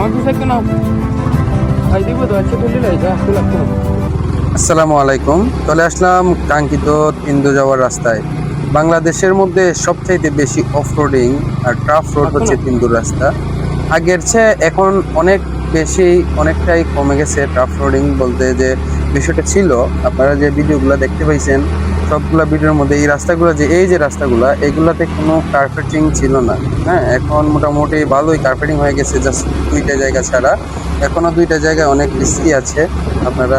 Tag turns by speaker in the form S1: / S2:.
S1: How do you take?
S2: আসসালামু আলাইকুম। চলে আসলাম কাঙ্ক্ষিত তিন্দু যাওয়ার রাস্তায়। বাংলাদেশের মধ্যে সবচাইতে বেশি অফ রোডিং আর ট্রাফ রোড হচ্ছে তিন্দুর রাস্তা। আগের চেয়ে এখন অনেক বেশি অনেকটাই কমে গেছে ট্রাফ রোডিং বলতে যে বিষয়টা ছিল। আপনারা যে ভিডিওগুলো দেখতে পাইছেন সবগুলা ভিডিওর মধ্যে এই রাস্তাগুলো যে, এই যে রাস্তাগুলো, এগুলাতে কোনো কার্পেটিং ছিল না। হ্যাঁ এখন মোটামুটি ভালোই কার্পেটিং হয়ে গেছে জাস্ট দুইটা জায়গা ছাড়া। এখনও দুইটা জায়গায় অনেক রিস্কি আছে। আপনারা